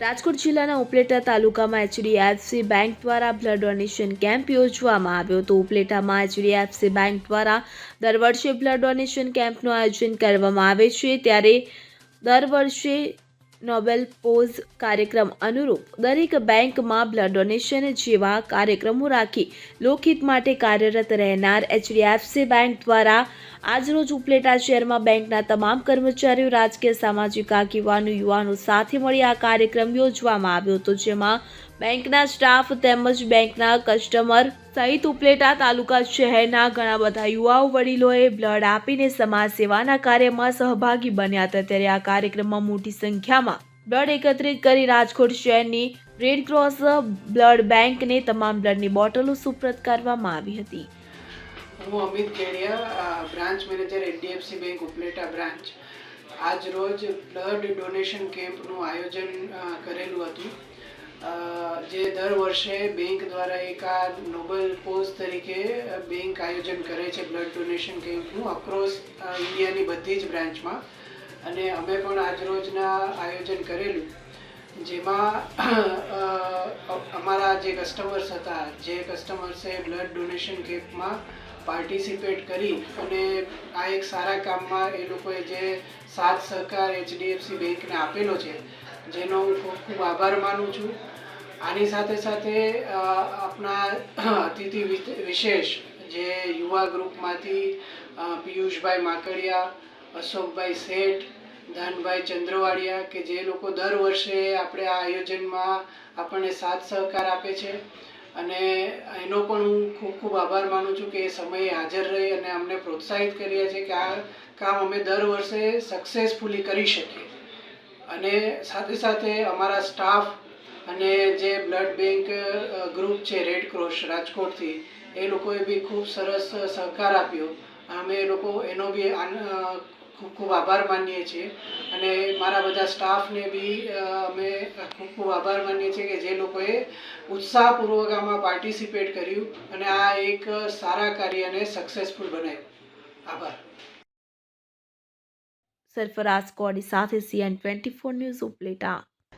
રાજકોટ જિલ્લાના ઉપલેટા તાલુકામાં HDFC bank દ્વારા બ્લડ ડોનેશન કેમ્પ યોજવામાં આવ્યો હતો. ઉપલેટામાં એચડીએફસી બેંક દ્વારા દર વર્ષે બ્લડ ડોનેશન કેમ્પનું આયોજન કરવામાં આવે છે. ત્યારે દર વર્ષે નોબેલ પોઝ કાર્યક્રમ અનુરૂપ દરેક બેંકમાં બ્લડ ડોનેશન જેવા કાર્યક્રમો રાખી લોકહિત માટે કાર્યરત રહેનાર એચડીએફસી બેંક દ્વારા આજરોજ ઉપલેટા શહેરમાં બેંકના તમામ કર્મચારીઓ, રાજકીય, સામાજિક, આગેવાનો, યુવાનો સાથે મળી આ કાર્યક્રમ યોજવામાં આવ્યો હતો, જેમાં બેંકના સ્ટાફ તેમજ બેંકના કસ્ટમર સહિત ઉપલેટા તાલુકા શહેરના ઘણા બધા યુવાઓ વડીલોએ બ્લડ આપીને સમાજ સેવાના કાર્યમાં સહભાગી બન્યા હતા. ત્યારે આ કાર્યક્રમમાં મોટી સંખ્યામાં બ્લડ એકત્રિત કરી રાજકોટ શહેરની રેડ ક્રોસ બ્લડ બેંકને તમામ બ્લડની બોટલો સુપ્રત કરવામાં આવી હતી. હું Amit Kedia branch manager HDFC bank Upleta branch. આજ રોજ બ્લડ ડોનેશન કેમ્પનું આયોજન કરેલું હતું. જે દર વર્ષે બેંક દ્વારા એક આ નોબલ પોઝ તરીકે બેંક આયોજન કરે છે બ્લડ ડોનેશન કેમ્પનું અક્રોસ ઇન્ડિયાની બધી જ બ્રાન્ચમાં. અને અમે પણ આજરોજના આયોજન કરેલું. જેમાં અમારા જે કસ્ટમર્સ હતા, જે કસ્ટમર્સે બ્લડ ડોનેશન કેમ્પમાં પાર્ટિસિપેટ કરી અને આ એક સારા કામમાં એ લોકોએ જે સાથ સહકાર એચડીએફસી બેંકને આપેલો છે, જેનો હું ખૂબ ખૂબ આભાર માનું છું. આની સાથે સાથે આપણા અતિથિ વિશેષ જે યુવા ગ્રુપમાંથી પિયુષભાઈ માકડિયા, અશોકભાઈ શેઠ, ધનભાઈ ચંદ્રવાડિયા કે જે લોકો દર વર્ષે આપણે આ આયોજનમાં આપણને સાથ સહકાર આપે છે. અને એનો પણ હું ખૂબ ખૂબ આભાર માનું છું કે એ સમયે હાજર રહી અને અમને પ્રોત્સાહિત કર્યા છે કે આ કામ અમે દર વર્ષે સક્સેસફુલી કરી શકીએ. અને સાથે સાથે અમારા સ્ટાફ અને જે બ્લડ બેંક ગ્રુપ છે રેડ ક્રોસ રાજકોટથી, એ લોકોએ બી ખૂબ સરસ સહકાર આપ્યો. અમે લોકો, એનો બી ખૂબ ખૂબ આભાર માનીએ છીએ. અને મારા બધા સ્ટાફને બી અમે ખૂબ ખૂબ આભાર માનીએ છીએ કે જે લોકોએ ઉત્સાહપૂર્વક આમાં પાર્ટિસિપેટ કર્યું અને આ એક સારા કાર્યને સક્સેસફુલ બનાવ્યું. આભાર. સરફરાઝ કોડી સાથે CN twenty four news Upleta.